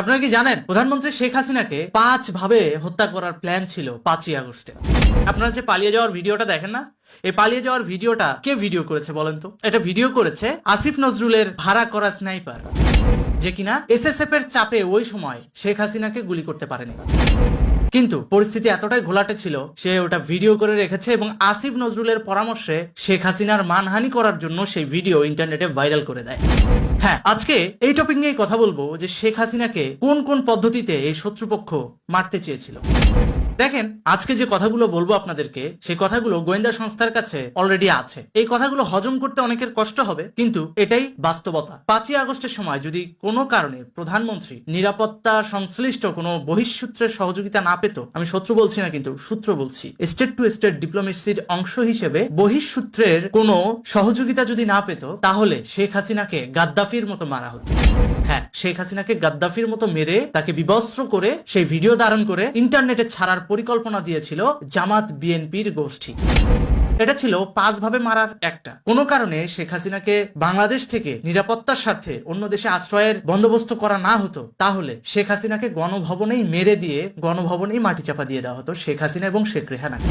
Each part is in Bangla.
আপনারা কি জানেন, প্রধানমন্ত্রী শেখ হাসিনাকে পাঁচ ভাবে হত্যা করার প্ল্যান ছিল পাঁচই আগস্টে। আপনারা যে পালিয়ে যাওয়ার ভিডিওটা দেখেন না, এই পালিয়ে যাওয়ার ভিডিওটা কে ভিডিও করেছে বলেন তো? এটা ভিডিও করেছে আসিফ নজরুলের ভাড়া করা স্নাইপার যে কিনা এসএসএফ এর চাপে ওই সময় শেখ হাসিনাকে গুলি করতে পারেনি। কিন্তু পরিস্থিতি এতটাই ঘোলাটে ছিল, সে ওটা ভিডিও করে রেখেছে এবং আসিফ নজরুলের পরামর্শে শেখ হাসিনার মানহানি করার জন্য সেই ভিডিও ইন্টারনেটে ভাইরাল করে দেয়। হ্যাঁ আজকে এই টপিক নিয়ে কথা বলব যে শেখ হাসিনাকে কোন কোন পদ্ধতিতে এই শত্রুপক্ষ মারতে চেয়েছিল। দেখেন, আজকে যে কথাগুলো বলব আপনাদেরকে, সেই কথাগুলো গোয়েন্দা সংস্থার কাছে অলরেডি আছে। এই কথাগুলো হজম করতে অনেকের কষ্ট হবে, কিন্তু এটাই বাস্তবতা। পাঁচই আগস্টের সময় যদি কোনো কারণে প্রধানমন্ত্রী নিরাপত্তা সংশ্লিষ্ট কোনো বহিঃসূত্রের সহযোগিতা না পেত, আমি শত্রু বলছি না কিন্তু সূত্র বলছি, স্টেট টু স্টেট ডিপ্লোমেসির অংশ হিসেবে বহিঃসূত্রের কোনো সহযোগিতা যদি না পেত, তাহলে শেখ হাসিনাকে গাদ্দাফির মতো মারা হতো। হ্যাঁ শেখ হাসিনাকে গাদ্দাফির মতো মেরে তাকে বিবস্ত্র করে সেই ভিডিও ধারণ করে ইন্টারনেটে ছাড়ার পরিকল্পনা দিয়েছিল জামাত বিএনপির গোষ্ঠী। এটা ছিল পাঁচ ভাবে মারার একটা। কোনো কারণে শেখ হাসিনাকে বাংলাদেশ থেকে নিরাপত্তার স্বার্থে অন্য দেশে আশ্রয়ের বন্দোবস্ত করা না হতো, তাহলে শেখ হাসিনাকে গণভবনেই মেরে দিয়ে গণভবনেই মাটি চাপা দিয়ে দেওয়া হতো শেখ হাসিনা এবং শেখ রেহানাকে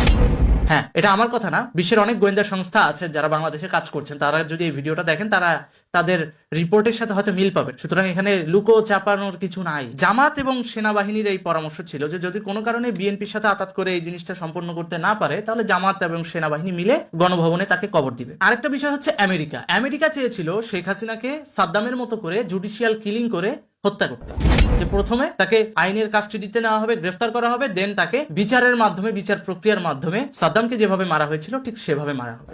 হ্যাঁ এটা আমার কথা না, বিশ্বের অনেক গোয়েন্দা সংস্থা আছে যারা বাংলাদেশে কাজ করছেন, তারা যদি এই ভিডিওটা দেখেন, তারা তাদের রিপোর্টের সাথে হয়তো মিল পাবে। সুতরাং এখানে লুকো চাপানোর কিছু নাই। জামাত এবং সেনাবাহিনীর এই পরামর্শ ছিল যে, যদি কোনো কারণে বিএনপির সাথে আতাত করে এই জিনিসটা সম্পন্ন করতে না পারে, তাহলে জামাত এবং সেনাবাহিনী মিলে গণভবনে তাকে কবর দিবে। আরেকটা বিষয় হচ্ছে আমেরিকা। আমেরিকা চেয়েছিল শেখ হাসিনাকে সাদ্দামের মতো করে জুডিশিয়াল কিলিং করে হত্যা করতে। যে প্রথমে তাকে আইনের কাস্টডিতে নেওয়া হবে, গ্রেফতার করা হবে, দেন তাকে বিচারের মাধ্যমে, বিচার প্রক্রিয়ার মাধ্যমে সাদ্দামকে যেভাবে মারা হয়েছিল, ঠিক সেভাবে মারা হবে।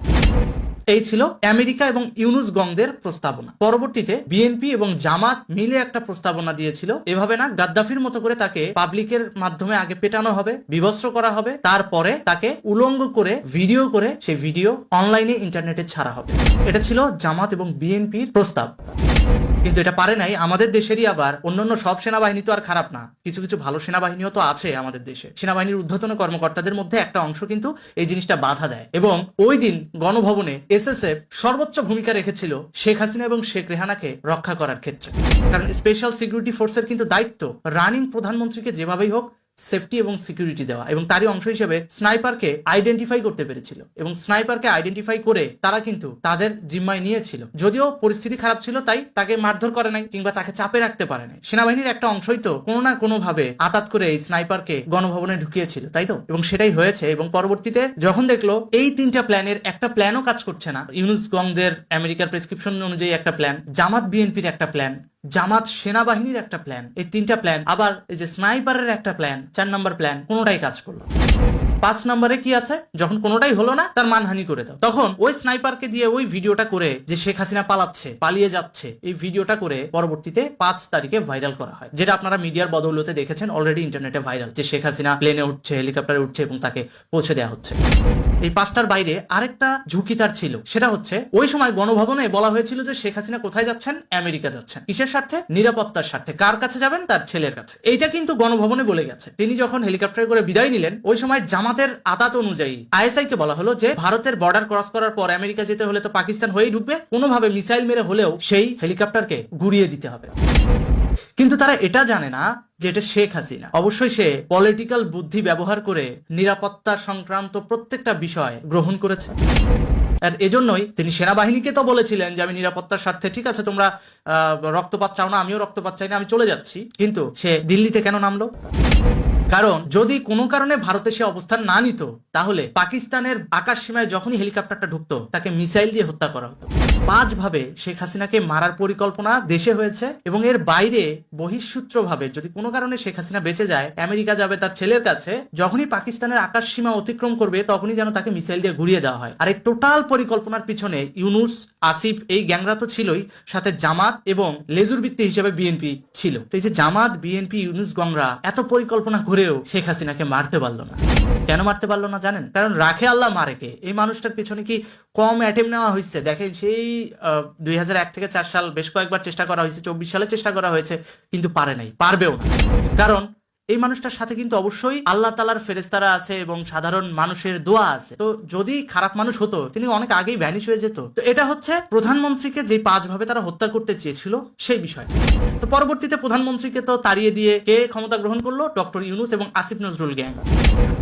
এই ছিল আমেরিকা এবং ইউনুস গংদের প্রস্তাবনা। পরবর্তীতে বিএনপি এবং জামাত মিলে একটা প্রস্তাবনা দিয়েছিল। এভাবে না, গাদ্দাফির মতো করে তাকে পাবলিকের মাধ্যমে আগে পেটানো হবে বিভস্ত্র করা হবে, তারপরে তাকে উলঙ্গ করে, ভিডিও করে সেই ভিডিও অনলাইনে ইন্টারনেটে ছাড়া হবে। এটা ছিল জামাত এবং বিএনপির প্রস্তাব। কিন্তু এটা পারে নাই, আমাদের দেশেরই আবার অন্যান্য সব সেনাবাহিনী তো আর খারাপ না। কিছু কিছু ভালো সেনাবাহিনীও তো আছে আমাদের দেশে। সেনাবাহিনীর ঊর্ধ্বতন কর্মকর্তাদের মধ্যে একটা অংশ কিন্তু এই জিনিসটা বাধা দেয়। এবং ওই দিন গণভবনে এস এস এফ সর্বোচ্চ ভূমিকা রেখেছিল শেখ হাসিনা এবং শেখ রেহানাকে রক্ষা করার ক্ষেত্রে। কারণ স্পেশাল সিকিউরিটি ফোর্সের কিন্তু দায়িত্ব রানিং প্রধানমন্ত্রীকে যেভাবেই হোক সেফটি এবং সিকিউরিটি দেওয়া। এবং তারই অংশ হিসেবে স্নাইপারকে আইডেন্টিফাই করতে পেরেছিল। এবং স্নাইপারকে আইডেন্টিফাই করে তারা কিন্তু তাদের জিম্মায় নিয়েছিল। যদিও পরিস্থিতি খারাপ ছিল, তাই তাকে মারধর করে নাই কিংবা তাকে চাপে রাখতে পারে নাই। সেনাবাহিনীর একটা অংশই তো কোনো না কোনো ভাবে আতাত করে এই স্নাইপারকে গণভবনে ঢুকিয়েছিল, তাই তো? এবং সেটাই হয়েছে এবং পরবর্তীতে যখন দেখল এই তিনটা প্ল্যানের একটা প্ল্যানও কাজ করছে না। ইউনুস গংদের আমেরিকার প্রেসক্রিপশন অনুযায়ী একটা প্ল্যান, জামাত বিএনপির একটা প্ল্যান জামাত সেনাবাহিনীর একটা প্ল্যান এই তিনটা প্ল্যান আবার এই যে স্নাইপারের একটা প্ল্যান চার নম্বর প্ল্যান কোনোটাই কাজ করল। পাঁচ নম্বরে কি আছে? যখন কোনোটাই হলো না, তার মানহানি করে দাও। তখন ওই স্নাইপারকে দিয়ে ওই ভিডিওটা করে যে শেখ হাসিনা পালাচ্ছে, পালিয়ে যাচ্ছে, এই ভিডিওটা করে পরবর্তীতে পাঁচ তারিখে ভাইরাল করা হয়। যেটা আপনারা মিডিয়ার বদৌলতে দেখেছেন অলরেডি ইন্টারনেটে ভাইরাল, যে শেখ হাসিনা প্লেনে উঠছে হেলিকপ্টারে উঠছে এবং তাকে পৌঁছে দেওয়া হচ্ছে। এই পাঁচটার বাইরে আরেকটা ঝুঁকি তার ছিল। সেটা হচ্ছে, ওই সময় গণভবনে বলা হয়েছিল যে শেখ হাসিনা কোথায় যাচ্ছেন? আমেরিকা যাচ্ছেন। কিসের স্বার্থে? নিরাপত্তার স্বার্থে। কার কাছে যাবেন? তার ছেলের কাছে। এইটা কিন্তু গণভবনে বলে গেছে। তিনি যখন হেলিকপ্টারে করে বিদায় নিলেন, ওই সময় জামাতের আদাত অনুযায়ী আইএসআই কে বলা হলো যে ভারতের বর্ডার ক্রস করার পর আমেরিকা যেতে হলে তো পাকিস্তান হয়েই ঢুকবে, কোনোভাবে মিসাইল মেরে হলেও সেই হেলিকপ্টারকে গুড়িয়ে দিতে হবে। কিন্তু তারা এটা জানে না যে এটা শেখ হাসিনা। অবশ্যই সে পলিটিক্যাল বুদ্ধি ব্যবহার করে নিরাপত্তা সংক্রান্ত প্রত্যেকটা বিষয় গ্রহণ করেছে। আর এজন্যই তিনি সেনাবাহিনীকে তো বলেছিলেন যে, আমি নিরাপত্তার স্বার্থে, ঠিক আছে, তোমরা রক্তপাত চাও না, আমিও রক্তপাত চাই না, আমি চলে যাচ্ছি। কিন্তু সে দিল্লিতে কেন নামলো? কারণ যদি কোনো কারণে ভারতে সে অবস্থান না নিত, তাহলে পাকিস্তানের আকাশ সীমায় যখনই হেলিকপ্টারটা ঢুকতো, তাকে মিসাইল দিয়ে হত্যা করা হতো। পাঁচ ভাবে শেখ হাসিনাকে মারার পরিকল্পনা দেশে হয়েছে এবং এর বাইরে বহিঃসূত্র ভাবে যদি কোনো কারণে শেখ হাসিনা বেঁচে যায়, আমেরিকা যাবে তার ছেলের কাছে, যখনই পাকিস্তানের আকাশ সীমা অতিক্রম করবে, তখনই যেন তাকে মিসাইল দিয়ে ঘুরিয়ে দেওয়া হয়। আর এই টোটাল পরিকল্পনার পিছনে ইউনুস, আসিফ এই গ্যাংরা তো ছিলই, সাথে জামাত এবং লেজুর ভিত্তি হিসেবে বিএনপি ছিল। তো এই যে জামাত, বিএনপি, ইউনুস, গংরা, এত পরিকল্পনা করেও শেখ হাসিনাকে মারতে পারল না। কেন মারতে পারল না জানেন? কারণ রাখে আল্লাহ মারেকে এই মানুষটার পিছনে কি কম অ্যাটেম নেওয়া হয়েছে দেখেন সেই দুই থেকে চার সাল বেশ কয়েকবার চেষ্টা করা হয়েছে চব্বিশ সালে চেষ্টা করা হয়েছে, কিন্তু পারে নাই, পারবেও না। কারণ এই মানুষটার সাথে কিন্তু অবশ্যই আল্লাহ তালার ফেরেস্তারা আছে এবং সাধারণ মানুষের দোয়া আছে। তো যদি খারাপ মানুষ হতো, তিনি অনেক আগেই ভ্যানিশ হয়ে যেত। তো এটা হচ্ছে প্রধানমন্ত্রীকে যে পাঁচ ভাবে তারা হত্যা করতে চেয়েছিল, সেই বিষয়। তো পরবর্তীতে প্রধানমন্ত্রীকে তো তাড়িয়ে দিয়ে কে ক্ষমতা গ্রহণ করল? ডক্টর ইউনুস এবং আসিফ নজরুল গ্যাং।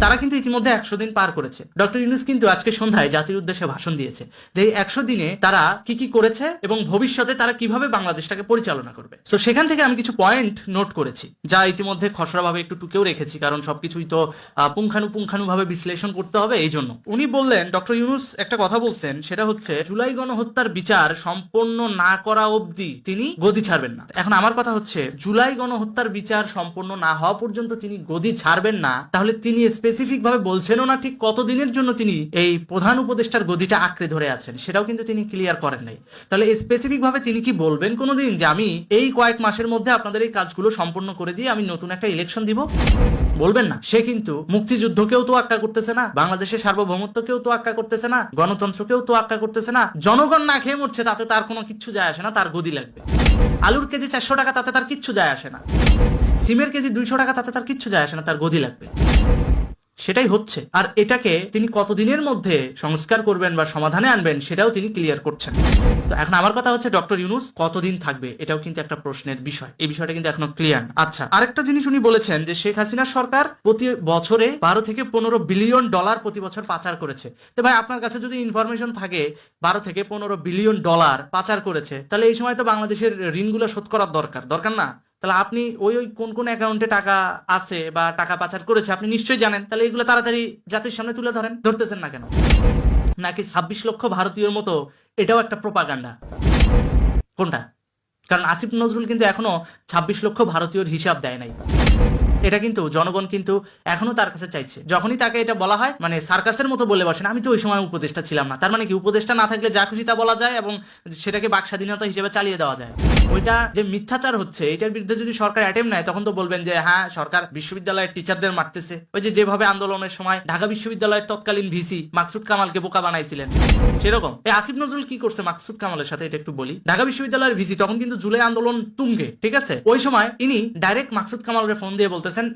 তারা কিন্তু ইতিমধ্যে একশো দিন পার করেছে। ডক্টর ইউনুস কিন্তু আজকে সন্ধ্যায় জাতির উদ্দেশ্যে ভাষণ দিয়েছে যে একশো দিনে তারা কি কি করেছে এবং ভবিষ্যতে তারা কীভাবে বাংলাদেশটাকে পরিচালনা করবে। তো সেখান থেকে আমি কিছু পয়েন্ট নোট করেছি, যা ইতিমধ্যে খসড়া ভাবে একটু টুকেও রেখেছি কারণ সবকিছুই তো আহ, পুঙ্খানুপুঙ্খানু ভাবে বিশ্লেষণ করতে হবে এই জন্য। উনি বললেন ডক্টর ইউনুস একটা কথা বলছেন সেটা হচ্ছে জুলাই গণহত্যার বিচার সম্পন্ন না করা অবধি তিনি গদি ছাড়বেন না। এখন আমার কথা হচ্ছে জুলাই গণহত্যার বিচার সম্পন্ন না হওয়া পর্যন্ত তিনি গদি ছাড়বেন না তাহলে তিনি স্পেসিফিক ভাবে বলছেনও না ঠিক কতদিনের জন্য তিনি এই প্রধান উপদেষ্টার গদিটা আঁকড়ে ধরে আছেন সেটাও কিন্তু তিনি ক্লিয়ার করেন নাই। তাহলে স্পেসিফিক ভাবে তিনি কি বলবেন কোনোদিন যে আমি এই কয়েক মাসের মধ্যে আপনাদের এই কাজগুলো সম্পন্ন করে দিয়ে আমি নতুন একটা ইলেকশন দিব? বলবেন না। সে কিন্তু মুক্তিযুদ্ধকেও তো আক্কা করতেছে না, বাংলাদেশের সার্বভৌমত্বকেও তো আক্কা করতেছে না, গণতন্ত্রকেও তো আক্কা করতেছে না। জনগণ না খেয়ে মরছে, তাতে তার কোনো কিছু যায় আসে না, তার গদি লাগবে। আলুর কেজি চারশো টাকা, তাতে তার কিচ্ছু যায় আসে না। সিমের কেজি দুইশো টাকা, তাতে তার কিচ্ছু যায় আসে না, তার গদি লাগবে। সেটাই হচ্ছে। আর এটাকে তিনি কতদিনের মধ্যে সংস্কার করবেন বা সমাধানে আনবেন সেটাও তিনি ক্লিয়ার করছেন। তো এখন আমার কথা হচ্ছে ডক্টর ইউনুস, কতদিন থাকবে? এটাও কিন্তু একটা প্রশ্নের বিষয়। এই বিষয়টা কিন্তু এখনও ক্লিয়ার আচ্ছা আরেকটা জিনিস উনি বলেছেন যে শেখ হাসিনা সরকার প্রতি বছরে বারো থেকে পনেরো বিলিয়ন ডলার প্রতি বছর পাচার করেছে। তো ভাই, আপনার কাছে যদি ইনফরমেশন থাকে, বারো থেকে পনেরো বিলিয়ন ডলার পাচার করেছে, তাহলে এই সময় তো বাংলাদেশের ঋণগুলো শোধ করার দরকার। দরকার না? তাহলে আপনি ওই ওই কোন কোন অ্যাকাউন্টে টাকা আছে বা টাকা পাচার করেছে আপনি নিশ্চয়ই জানেন। তাহলে এগুলো তাড়াতাড়ি জাতির সামনে তুলে ধরেন। ধরতেছেন না কেন? নাকি ছাব্বিশ লক্ষ ভারতীয়র মতো এটাও একটা প্রোপাগান্ডা কোনটা? কারণ আসিফ নজরুল কিন্তু এখনও ছাব্বিশ লক্ষ ভারতীয়র হিসাব দেয় নাই। এটা কিন্তু জনগণ কিন্তু এখনও তার কাছে চাইছে। যখনই তাকে এটা বলা হয় মানে সার্কাসের মতো বলে বসেন, আমি তো ওই সময় উপদেষ্টা ছিলাম না। তার মানে কি, উপদেষ্টা না থাকলে যা খুশি তা বলা যায় এবং সেটাকে বাক স্বাধীনতা হিসেবে চালিয়ে দেওয়া যায়। ওইটা যে মিথ্যাচার হচ্ছে, এটার বিরুদ্ধে যদি সরকার অ্যাটেম্প নেয়, তখন তো বলবেন যে হ্যাঁ সরকার বিশ্ববিদ্যালয়ের টিচারদের মারতেছে। ওই যে যেভাবে আন্দোলনের সময় ঢাকা বিশ্ববিদ্যালয়ের তৎকালীন ভিসি মাকসুদ কামালকে বোকা বানাইছিলেন। সেরকম। এই আসিফ নজরুল কি করছে মাকসুদ কামালের সাথে, এটা একটু বলি। ঢাকা বিশ্ববিদ্যালয়ের ভিসি তখন কিন্তু জুলাই আন্দোলন তুঙ্গে, ঠিক আছে? ওই সময় ইনি ডাইরেক্ট মাকসুদ কামালের ফোন দিয়ে বলতেছেন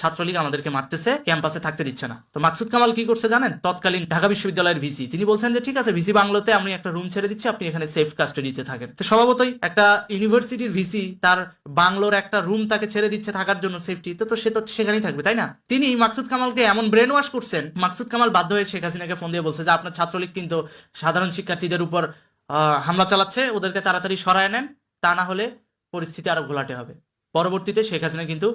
ছাত্রলীগ আমাদেরকে মারতেছে, ক্যাম্পাসে থাকতে দিচ্ছে না। তো মাকসুদ কামাল কি করছে জানেন? তৎকালীন ঢাকা বিশ্ববিদ্যালয়ের ভিসি। তিনি বলছেন যে, ঠিক আছে, ভিসি বাংলোতে আমি একটা রুম ছেড়ে দিচ্ছি, আপনি এখানে সেফ কাস্টাডিতে থাকেন। তো স্বভাবতই একটা ইউনিভার্সিটির ভিসি তার বাংলোর একটা রুম তাকে ছেড়ে দিচ্ছে থাকার জন্য সেফটি তো সে তো সেখানেই থাকবে, তাই না? তিনি মাকসুদ কামালকে এমন ব্রেন ওয়াশ করছেন, মাকসুদ কামাল বাধ্য হয়ে শেখ হাসিনাকে ফোন দিয়ে বলছে যে, আপনার ছাত্রলীগ কিন্তু সাধারণ শিক্ষার্থীদের উপর হামলা চালাচ্ছে, ওদেরকে তাড়াতাড়ি সরায় নেন, তা না হলে পরিস্থিতি আরও ঘোলাটে হবে। পরবর্তীতে শেখ হাসিনা কিন্তু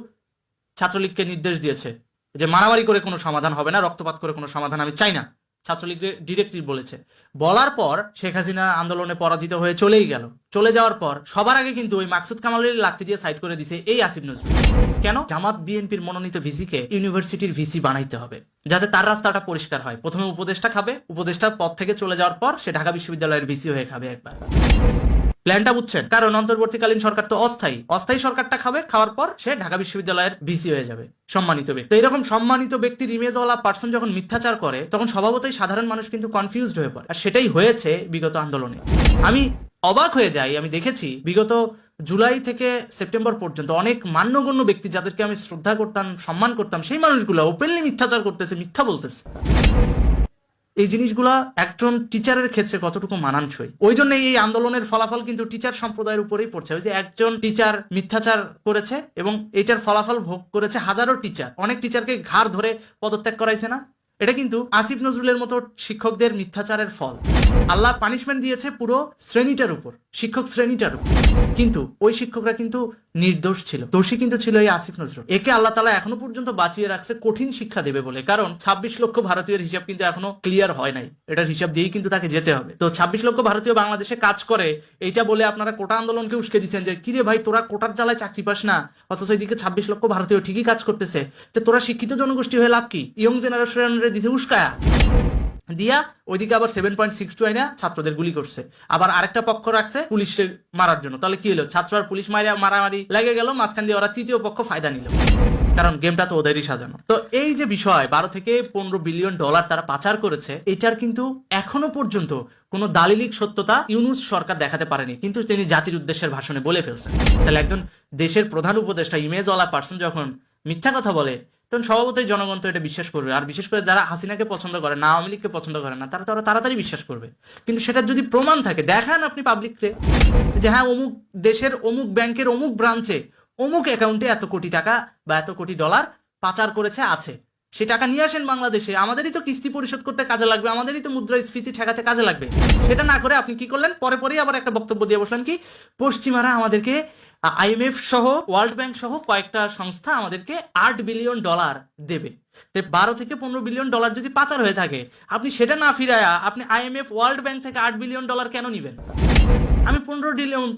ছাত্রলীগকে নির্দেশ দিয়েছে যে মারামারি করে কোনো সমাধান হবে না, রক্তপাত করে কোনো সমাধান আমি চাই না ছাত্রলীগের ডিরেক্টলি বলেছে। বলার পর শেখ হাসিনা আন্দোলনে পরাজিত হয়ে চলেই গেল। চলে যাওয়ার পর সবার আগে কিন্তু ওই মাকসুদ কামালের লাত্তি দিয়ে সাইড করে দিছে এই আসিফ নজরুল। কেন? জামাত বিএনপির মনোনীত ভিসিকে ইউনিভার্সিটির ভিসি বানাইতে হবে, যাতে তার রাস্তাটা পরিষ্কার হয়। প্রথমে উপদেষ্টা খাবে, উপদেষ্টার পদ থেকে চলে যাওয়ার পর সে ঢাকা বিশ্ববিদ্যালয়ের ভিসি হয়ে খাবে একবার। প্ল্যানটা বুঝছেন? কারণ অন্তর্বর্তীকালীন সরকার তো অস্থায়ী। অস্থায়ী সরকারটা খাবে, খাওয়ার পর সে ঢাকা বিশ্ববিদ্যালয়ের ভিসি হয়ে যাবে, সম্মানিত ব্যক্তি। এরকম সম্মানিত ব্যক্তির ইমেজওয়ালা পার্সন যখন মিথ্যাচার করে, তখন স্বভাবতই সাধারণ মানুষ কিন্তু কনফিউজড হয়ে পড়ে। আর সেটাই হয়েছে বিগত আন্দোলনে। আমি অবাক হয়ে যাই, আমি দেখেছি বিগত জুলাই থেকে সেপ্টেম্বর পর্যন্ত অনেক মান্যগণ্য ব্যক্তি যাদেরকে আমি শ্রদ্ধা করতাম, সম্মান করতাম, সেই মানুষগুলো ওপেনলি মিথ্যাচার করতেছে, মিথ্যা বলতেছে। এই জিনিসগুলা একজন টিচারের ক্ষেত্রে কতটুকু মানানসই? ওই জন্য এই আন্দোলনের ফলাফল কিন্তু টিচার সম্প্রদায়ের উপরেই পড়ছে। ওই যে একজন টিচার মিথ্যাচার করেছে এবং এটার ফলাফল ভোগ করেছে হাজারো টিচার অনেক টিচারকে ঘাড় ধরে পদত্যাগ করাইছে না? এটা কিন্তু আসিফ নজরুলের মতো শিক্ষকদের মিথ্যাচারের ফল। আল্লাহ পানিশমেন্ট দিয়েছে পুরো শ্রেণীটার উপর, শিক্ষক শ্রেণীটার উপর। কিন্তু ওই শিক্ষকরা কিন্তু নির্দোষ ছিল। দোষী কিন্তু ছিল এই আসিফ নজরুল। একে আল্লাহ তালা এখনও পর্যন্ত বাঁচিয়ে রাখছে কঠিন শিক্ষা দেবে বলে। কারণ ছাব্বিশ লক্ষ ভারতীয়ের হিসাব কিন্তু এখনও ক্লিয়ার হয় নাই। এটার হিসাব দিয়েই কিন্তু তাকে যেতে হবে। তো ছাব্বিশ লক্ষ ভারতীয় বাংলাদেশে কাজ করে, এইটা বলে আপনারা কোটা আন্দোলনকে উস্কে দিচ্ছেন যে, কিরে ভাই, তোরা কোটার জ্বালায় চাকরি পাস না, অথচ এদিকে ছাব্বিশ লক্ষ ভারতীয় ঠিকই কাজ করতেছে। তো তোরা শিক্ষিত জনগোষ্ঠী হয়ে লাভ কি? ইয়ং জেনারেশনের দিছে উস্কায়া। দিয়া ওইদিকে আবার সেভেন পয়েন্ট সিক্স টু আইনা ছাত্রদের গুলি করছে। আবার আরেকটা পক্ষ রাখছে পুলিশে মারার জন্য। তাহলে কি হলো? ছাত্র আর পুলিশ মারিয়া মারামারি লেগে গেল, মাঝখান দিয়ে ওরা তৃতীয় পক্ষ ফায়দা নিল। কারণ গেমটা তো ওদেরই সাজানো। তো এই যে বিষয়, বারো থেকে পনেরো বিলিয়ন ডলার তারা পাচার করেছে, এটার কিন্তু এখনও পর্যন্ত কোনো দালিলিক সত্যতা ইউনুস সরকার দেখাতে পারেনি। কিন্তু তিনি জাতির উদ্দেশ্যের ভাষণে বলে ফেলছেন। তাহলে একজন দেশের প্রধান উপদেষ্টা ইমেজওয়ালা পার্সন যখন মিথ্যা কথা বলে তখন স্বভাবতই জনগণ তো এটা বিশ্বাস করবে। আর বিশেষ করে যারা হাসিনাকে পছন্দ করে, না আওয়ামী লীগকে পছন্দ করে না, তারা তো তাড়াতাড়ি বিশ্বাস করবে। কিন্তু সেটার যদি প্রমাণ থাকে, দেখান আপনি পাবলিককে যে হ্যাঁ অমুক দেশের, অমুক ব্যাংকের, অমুক ব্রাঞ্চে অমুক অ্যাকাউন্টে এত কোটি টাকা বা এত কোটি ডলার পাচার করেছে, আছে। সে টাকা নিয়ে আসেন বাংলাদেশে। আমাদেরই তো কিস্তি পরিশোধ করতে কাজে লাগবে, আমাদেরই তো মুদ্রাস্ফীতি ঠেকাতে কাজে লাগবে। সেটা না করে আপনি কি করলেন? পরে পরেই আবার একটা বক্তব্য দিয়ে বসলেন কি, পশ্চিমারা আমাদেরকে আইএমএফ সহ, ওয়ার্ল্ড ব্যাংক সহ কয়েকটা সংস্থা আমাদেরকে আট বিলিয়ন ডলার দেবে। বারো থেকে পনেরো বিলিয়ন ডলার যদি পাচার হয়ে থাকে, আপনি সেটা না ফিরায়া আপনি আইএমএফ ওয়ার্ল্ড ব্যাংক থেকে আট বিলিয়ন ডলার কেন নিবেন? আমি পনেরো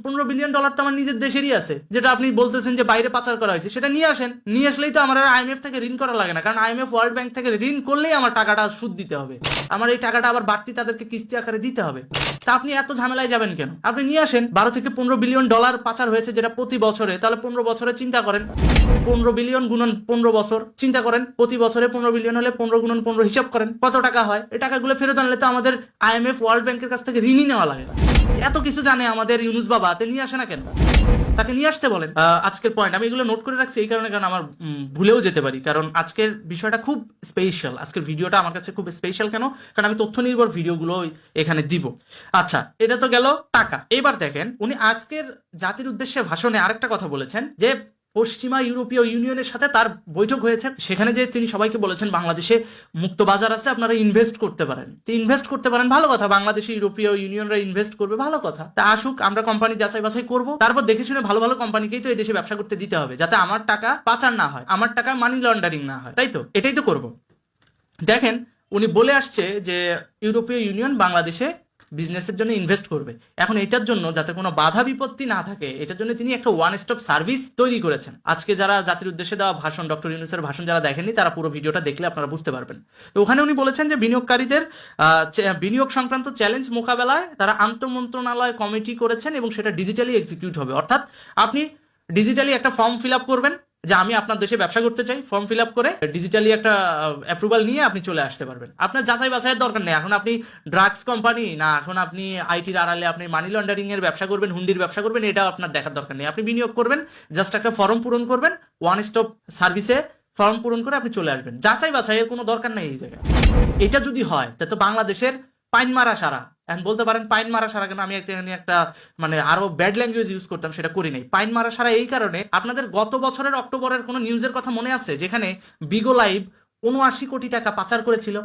পনেরো বিলিয়ন ডলার তো আমার নিজের দেশেরই আছে, যেটা আপনি বলতেছেন যে বাইরে পাচার করা হয়েছে, সেটা নিয়ে আসেন। নিয়ে আসলেই তো আমার আইএমএফ থেকে ঋণ করা লাগে না, কারণ আইএমএফ ওয়ার্ল্ড ব্যাংক থেকে ঋণ করলেই আমার টাকাটা সুদ দিতে হবে। আমার এই টাকাটা আবার বাড়তি তাদেরকে কিস্তি আকারে দিতে হবে। তা আপনি এত ঝামেলায় যাবেন কেন? আপনি নিয়ে আসেন, বারো থেকে পনেরো বিলিয়ন ডলার পাচার হয়েছে যেটা প্রতি বছরে, তাহলে পনেরো বছরে চিন্তা করেন। পনেরো বিলিয়ন গুণন পনেরো বছর, চিন্তা করেন। প্রতি বছরে পনেরো বিলিয়ন হলে পনেরো গুণন পনেরো হিসাব করেন, কত টাকা হয়? এই টাকাগুলো ফেরত আনলে তো আমাদের আইএমএফ ওয়ার্ল্ড ব্যাংকের কাছ থেকে ঋণই নেওয়া লাগে। এত কিছু জানে আমাদের ইউনুস বাবা, তে নিয়ে আসে না কেন? তাকে নিয়ে আসতে বলেন। আজকের পয়েন্ট আমি এগুলো নোট করে রাখছি এই কারণে, কারণ আমার ভুলেও যেতে পারি। কারণ আজকের বিষয়টা খুব স্পেশাল আজকের ভিডিওটা আমার কাছে খুব স্পেশাল কেন? কারণ আমি তথ্য নির্ভর ভিডিওগুলো এখানে দিব। আচ্ছা এটা তো গেল টাকা। এবার দেখেন, উনি আজকের জাতির উদ্দেশ্যে ভাষণে আরেকটা কথা বলেছেন, যে পশ্চিমা ইউরোপীয় ইউনিয়নের সাথে তার বৈঠক হয়েছে। সেখানে যে তিনি সবাইকে বলেছেন বাংলাদেশে মুক্ত বাজার আছে, আপনারা ইনভেস্ট করতে পারেন। তো ইনভেস্ট করতে পারেন, ভালো কথা। বাংলাদেশে ইউরোপীয় ইউনিয়নরা ইনভেস্ট করবে, ভালো কথা। তা আসুক, আমরা কোম্পানি যাচাই বাছাই করব। তারপর দেখে শুনে ভালো ভালো কোম্পানিকেই তো এই দেশে ব্যবসা করতে দিতে হবে, যাতে আমার টাকা পাচার না হয়, আমার টাকা মানি লন্ডারিং না হয়। তাই তো? এটাই তো করব। দেখেন, উনি বলে আসছে যে ইউরোপীয় ইউনিয়ন বাংলাদেশে বিজনেসের জন্য ইনভেস্ট করবে। এখন এটার জন্য যাতে কোনো বাধা বিপত্তি না থাকে, এটার জন্য তিনি একটা ওয়ান স্টপ সার্ভিস তৈরি করেছেন। আজকে যারা জাতির উদ্দেশ্যে দেওয়া ভাষণ ডক্টর ইউনুসের ভাষণ যারা দেখেননি, তারা পুরো ভিডিওটা দেখলে আপনারা বুঝতে পারবেন। তো ওখানে উনি বলেছেন যে বিনিয়োগকারীদের বিনিয়োগ সংক্রান্ত চ্যালেঞ্জ মোকাবেলায় তারা আন্তঃমন্ত্রণালয় কমিটি করেছেন এবং সেটা ডিজিটালি এক্সিকিউট হবে। অর্থাৎ আপনি ডিজিটালি একটা ফর্ম ফিল আপ করবেন যে আমি আপনার দেশে ব্যবসা করতে চাই ফর্ম ফিল আপ করে ডিজিটালি একটা অ্যাপ্রুভাল নিয়ে আপনি চলে আসতে পারবেন। আপনার যাচাই বাছাইয়ের দরকার নেই। এখন আপনি ড্রাগস কোম্পানি না, এখন আপনি আইটির আড়ালে আপনি মানি লন্ডারিং এর ব্যবসা করবেন, হুন্ডির ব্যবসা করবেন এটা আপনার দেখার দরকার নেই। আপনি বিনিয়োগ করবেন জাস্ট একটা ফর্ম পূরণ করবেন ওয়ান স্টপ সার্ভিসে ফর্ম পূরণ করে আপনি চলে আসবেন। যাচাই বাছাইয়ের কোনো দরকার নেই এই জায়গায়। এটা যদি হয় তা তো বাংলাদেশের পাইন মারা সারা এখন বলতে পারেন পাইন মারা সারা কেন আমি একটা একটা মানে আরও ব্যাড ল্যাঙ্গুয়েজ ইউজ করতাম, সেটা করি নাই। পাইন মারা সারা এই কারণে আপনাদের গত বছরের অক্টোবরের কোনো নিউজের কথা মনে আছে? যেখানে বিগো লাইভ উনআশি কোটি টাকা পাচার করেছিল?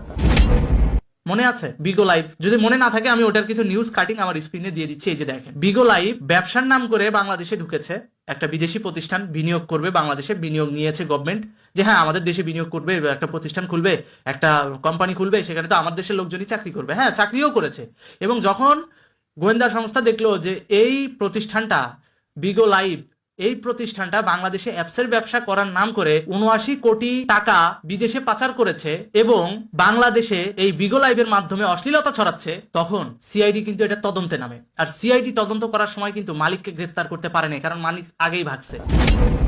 মনে আছে? বিগো লাইভ যদি মনে না থাকে, আমি ওটার কিছু নিউজ কাটিং আমার স্ক্রিনে দিয়ে দিচ্ছি। এই যে দেখেন বিগো লাইভ ব্যবসার নাম করে বাংলাদেশে ঢুকেছে। একটা বিদেশি প্রতিষ্ঠান বিনিয়োগ করবে বাংলাদেশে, বিনিয়োগ নিয়েছে গভর্নমেন্ট যে হ্যাঁ আমাদের দেশে বিনিয়োগ করবে একটা প্রতিষ্ঠান খুলবে, একটা কোম্পানি খুলবে, সেখানে তো আমার দেশের লোকজনই চাকরি করবে। হ্যাঁ চাকরিও করেছে। এবং যখন গোয়েন্দা সংস্থা দেখল যে এই প্রতিষ্ঠানটা বিগো লাইভ এই প্রতিষ্ঠানটা বাংলাদেশে অ্যাপসের ব্যবসা করার নাম করে উনআশি কোটি টাকা বিদেশে পাচার করেছে এবং বাংলাদেশে এই বিগো লাইভের মাধ্যমে অশ্লীলতা ছড়াচ্ছে, তখন সিআইডি কিন্তু এটা তদন্তে নামে। আর সিআইডি তদন্ত করার সময় কিন্তু মালিককে গ্রেপ্তার করতে পারেনি, কারণ মালিক আগেই ভাগছে।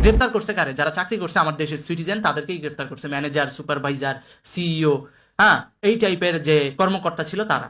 গ্রেপ্তার করছে কারে? যারা চাকরি করছে আমার দেশের সিটিজেন তাদেরকেই গ্রেপ্তার করছে। ম্যানেজার সুপারভাইজার সিইও হ্যাঁ এই টাইপের যে কর্মকর্তা ছিল তারা।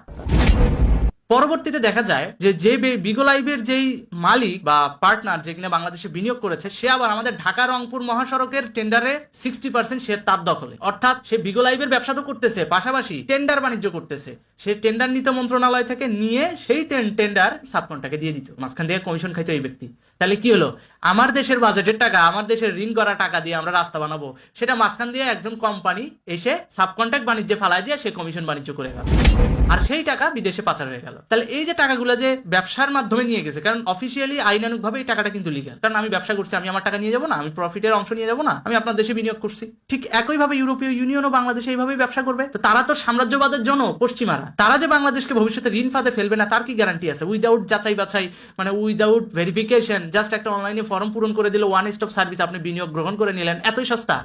পরবর্তীতে দেখা যায় যে যে বিগো লাইভের যেই মালিক বা পার্টনার যে কিনা বাংলাদেশে বিনিয়োগ করেছে, সে আবার আমাদের ঢাকা রংপুর মহাসড়কের টেন্ডারে সিক্সটি পার্সেন্ট সে তার দখলে। অর্থাৎ সে বিগো লাইভের ব্যবসা তো করতেছে, পাশাপাশি টেন্ডার বাণিজ্য করতেছে। সে টেন্ডার নিত মন্ত্রণালয় থেকে নিয়ে সেই টেন্ডার সাবকনটাকে দিয়ে দিত। মাঝখান দিয়ে কমিশন খাইতো এই ব্যক্তি। তাহলে কি হলো? আমার দেশের বাজেটের টাকা, আমার দেশের ঋণ করা টাকা দিয়ে আমরা রাস্তা বানাবো। সেটা মাঝখান দিয়ে একজন কোম্পানি এসে সাবকন্ট্রাক্ট বাণিজ্যে ফালাই দিয়ে সে কমিশন বাণিজ্য করে গেল। আর সেই টাকা বিদেশে পাচার হয়ে গেল। তাহলে এই যে টাকাগুলো যে ব্যবসার মাধ্যমে নিয়ে গেছে, কারণ অফিসিয়ালি আইনানুক ভাবে এই টাকাটা কিন্তু লিগাল কারণ আমি ব্যবসা করছি, আমি আমার টাকা নিয়ে যাব না, আমি প্রফিটের অংশ নিয়ে যাব না, আমি আপনার দেশে বিনিয়োগ করছি। ঠিক একইভাবে ইউরোপীয় ইউনিয়নও বাংলাদেশে এইভাবেই ব্যবসা করবে। তো তারা তো সাম্রাজ্যবাদের জন্য পশ্চিমারা। তারা যে বাংলাদেশকে ভবিষ্যতে ঋণ ফাঁদে ফেলবে না, তার কি গ্যারান্টি আছে? উইদাউট যাচাই বাছাই মানে উইদাউট ভেরিফিকেশন জাস্ট একটা অনলাইনে ফর্ম পূরণ করে দিলে ওয়ান স্টপ সার্ভিস আপনি বিনিয়োগ গ্রহণ করে নিলেন, এতই সস্তা।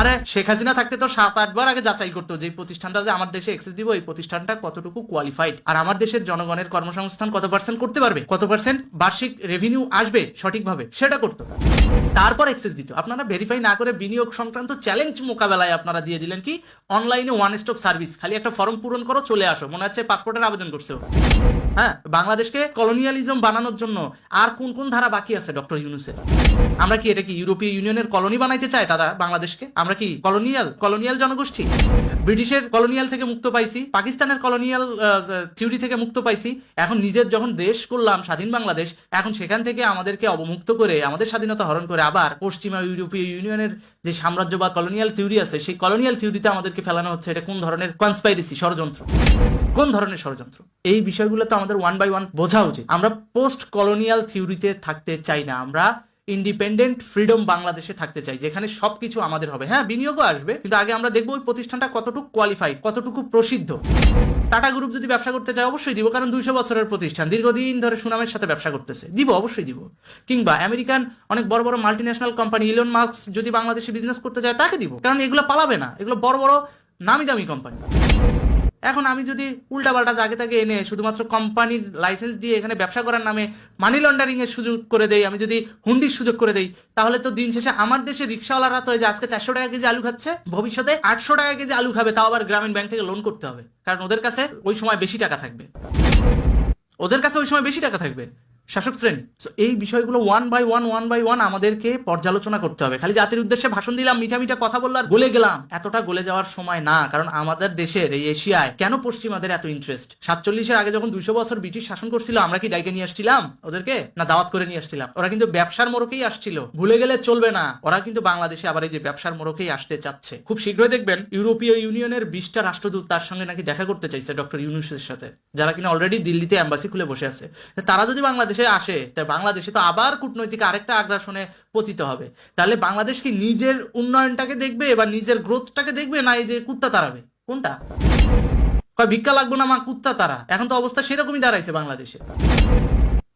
আরে, শেখ হাসিনা থাকতে তো সাত, আটবার আগে যাচাই করতো যে প্রতিষ্ঠানটা যে আমার দেশে এক্সেস দিব, এই প্রতিষ্ঠানটা কতটুকু কোয়ালিফাইড আর আমার দেশের জনগণের কর্মসংস্থান কত পার্সেন্ট করতে পারবে? কত পার্সেন্ট বার্ষিক রেভিনিউ আসবে সঠিকভাবে? সেটা করতো তারপর এক্সেস দিত আপনারা ভেরিফাই না করে বিনিয়োগ সংক্রান্ত চ্যালেঞ্জ মোকাবেলায় আপনারা দিয়ে দিলেন কি? অনলাইনে ওয়ান স্টপ সার্ভিস খালি একটা ফর্ম পূরণ করো, চলে আসো। মনে হচ্ছে পাসপোর্টের আবেদন করছে। হ্যাঁ বাংলাদেশকে কলোনিয়ালিজম বানানোর জন্য আর কোন কোন ধারা বাকি আছে, ডক্টর ইউনুসের? আমরা কি এটা কি ইউরোপীয় ইউনিয়নের কলোনি বানাইতে চাই তারা বাংলাদেশকে? আমরা কি কলোনিয়াল কলোনিয়াল জনগোষ্ঠী? ব্রিটিশের কলোনিয়াল থেকে মুক্ত পাইছি, পাকিস্তানের কলোনিয়াল থিওরি থেকে মুক্ত পাইছি। এখন নিজের যখন দেশ করলাম, স্বাধীন বাংলাদেশ, এখন সেখান থেকে আমাদেরকে অবমুক্ত করে, আমাদের স্বাধীনতা হরণ করে আবার পশ্চিমা ইউরোপীয় ইউনিয়নের যে সাম্রাজ্য বা কলোনিয়াল থিওরি আছে, সেই কলোনিয়াল থিওরিতে আমাদেরকে ফেলানো হচ্ছে। এটা কোন ধরনের কনস্পাইরেসি ষড়যন্ত্র। কোন ধরনের ষড়যন্ত্র? এই বিষয়গুলো তো আমাদের ওয়ান বাই ওয়ান বোঝা উচিত। আমরা পোস্ট কলোনিয়াল থিওরিতে থাকতে চাই না, আমরা ইন্ডিপেন্ডেন্ট ফ্রিডম বাংলাদেশে থাকতে চাই, যেখানে সবকিছু আমাদের হবে। হ্যাঁ বিনিয়োগও আসবে, কিন্তু আগে আমরা দেখব ওই প্রতিষ্ঠানটা কতটুকু কোয়ালিফাই কতটুকু প্রসিদ্ধ। টাটা গ্রুপ যদি ব্যবসা করতে চায়, অবশ্যই দিব, কারণ দুইশো বছরের প্রতিষ্ঠান, দীর্ঘদিন ধরে সুনামের সাথে ব্যবসা করতেছে। দিব, অবশ্যই দিব। কিংবা আমেরিকান অনেক বড় বড় multi national company Elon Musk যদি বাংলাদেশে বিজনেস করতে চায়, তাকে দিব, কারণ এগুলো পালাবে না। এগুলো বড় বড় নামি দামি কোম্পানি এখন আমি যদি উল্টাপাল্টা জাগে তাকে এনে শুধুমাত্র কোম্পানির লাইসেন্স দিয়ে এখানে ব্যবসা করার নামে মানি লন্ডারিং এর সুযোগ করে দেই, আমি যদি হুন্ডির সুযোগ করে দেই, তাহলে তো দিন শেষে আমার দেশে রিক্সাওয়ালারা তো যে আজকে চারশো টাকা কেজি আলু খাচ্ছে, ভবিষ্যতে আটশো টাকা কেজি আলু খাবে, তাও আবার গ্রামীণ ব্যাংক থেকে লোন করতে হবে। কারণ ওদের কাছে ওই সময় বেশি টাকা থাকবে। ওদের কাছে ওই সময় বেশি টাকা থাকবে। শাসক শ্রেণি। So, এই বিষয়গুলো one by one one by one আমাদেরকে পর্যালোচনা করতে হবে। খালি জাতির উদ্দেশ্যে ভাষণ দিলাম মিঠা মিঠা কথা বললাম গলে গেলাম। এতটা গলে যাওয়ার সময় না কারণ আমাদের দেশের এই এশিয়ায় কেন পশ্চিমাদের এত ইন্টারেস্ট সাতচল্লিশের আগে যখন দুইশো বছর ব্রিটিশ শাসন করছিল আমরা কি ডাইকে নিয়ে আসছিলাম ওদেরকে না দাওয়াত করে নিয়ে আসছিলাম? ওরা কিন্তু ব্যবসার মোড়কেই আসছিল। ভুলে গেলে চলবে না। ওরা কিন্তু বাংলাদেশে আবার এই যে ব্যবসার মোড়কেই আসতে চাচ্ছে। খুব শীঘ্রই দেখবেন ইউরোপীয় ইউনিয়নের বিশটা রাষ্ট্রদূত তার সঙ্গে নাকি দেখা করতে চাইছে ডক্টর ইউনুসের সাথে যারা কিনা অলরেডি দিল্লিতে অ্যাম্বাসি খুলে বসে আছে। তারা যদি বাংলাদেশে আসে তাই বাংলাদেশে তো আবার কূটনৈতিক আরেকটা আগ্রাসনে পতিত হবে। তাহলে বাংলাদেশ কি নিজের উন্নয়নটাকে দেখবে বা নিজের গ্রোথটাকে দেখবে না এই যে কুত্তা তাড়াবে? কোনটা? ভিক্ষা লাগবো না মা, কুত্তা তারা এখন তো অবস্থা সেরকমই দাঁড়াইছে বাংলাদেশে।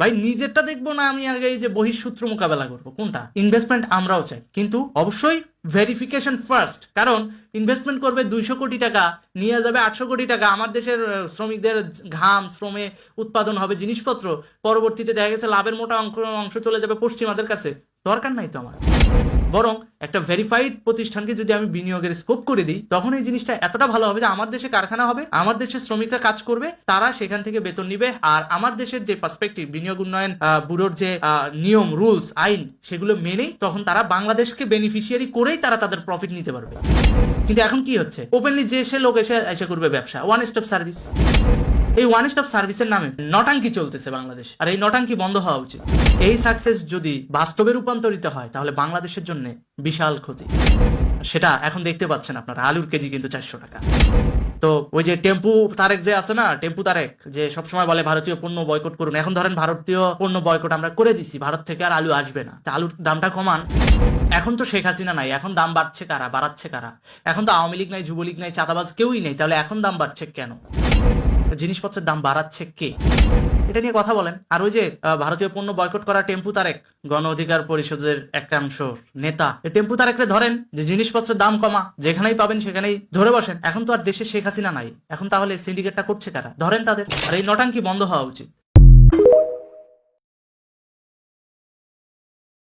ভাই, নিজেরটা দেখব না আমি আগে এই যে বহিঃসূত্র মোকাবেলা করব। কোনটা? ইনভেস্টমেন্ট আমরাও চাই। কিন্তু অবশ্যই ভেরিফিকেশন ফার্স্ট কারণ ইনভেস্টমেন্ট করবে দুইশো কোটি টাকা, নিয়ে যাবে আটশো কোটি টাকা। আমার দেশের শ্রমিকদের ঘাম, শ্রমে উৎপাদন হবে জিনিসপত্র। পরবর্তীতে দেখা গেছে লাভের মোটা অংশ অংশ চলে যাবে পশ্চিমাদের কাছে। দরকার নাই তো আমার। বরং একটা ভেরিফাইড প্রতিষ্ঠানকে যদি আমি বিনিয়োগের স্কোপ করে দিই, তখন এই জিনিসটা এতটা ভালো হবে যে আমার দেশে কারখানা হবে, আমার দেশের শ্রমিকরা কাজ করবে, তারা সেখান থেকে বেতন নিবে, আর আমার দেশের যে পার্সপেক্টিভ বিনিয়োগ উন্নয়ন ব্যুরোর যে নিয়ম রুলস আইন, সেগুলো মেনেই তখন তারা বাংলাদেশকে বেনিফিশিয়ারি করেই তারা তাদের প্রফিট নিতে পারবে। কিন্তু এখন কি হচ্ছে? ওপেনলি যে সে লোক এসে এসে করবে ব্যবসা ওয়ান স্টপ সার্ভিস এই ওয়ান স্টপ সার্ভিসের নামে নটাঙ্কি চলতেছে বাংলাদেশ। আর এই নটাঙ্কি বন্ধ হওয়া উচিত। এই সাকসেস যদি বাস্তবে রূপান্তরিত হয়, তাহলে বাংলাদেশের জন্য বিশাল ক্ষতি। সেটা এখন দেখতে পাচ্ছেন আপনারা, আলুর কেজি কিন্তু চারশো টাকা। তো ওই যে টেম্পু তারেক যে আছে না, টেম্পু তারেক, যে সবসময় বলে ভারতীয় পণ্য বয়কট করুন। এখন ধরেন ভারতীয় পণ্য বয়কট আমরা করে দিছি, ভারত থেকে আর আলু আসবে না। তা আলুর দামটা কমান। এখন তো শেখ হাসিনা নাই, এখন দাম বাড়ছে কারা, বাড়াচ্ছে কারা? এখন তো আওয়ামী লীগ নাই, যুবলীগ নাই, চাঁদাবাজ কেউই নেই, তাহলে এখন দাম বাড়ছে কেন? জিনিসপত্রের দাম বাড়াচ্ছে কে? এটা নিয়ে কথা বলেন। আর ওই যে ভারতীয় পণ্য বয়কট করা টেম্পু তারেক, গণ অধিকার পরিষদের একাংশ নেতা। টেম্পু তারেকরে ধরেন যে জিনিসপত্রের দাম কমা, যেখানেই পাবেন সেখানেই ধরে বসেন। এখন তো আর দেশে শেখ হাসিনা নাই। এখন তাহলে সিন্ডিকেটটা করছে কারা? ধরেন তাদের। আর এই নটাঙ্কি বন্ধ হওয়া উচিত।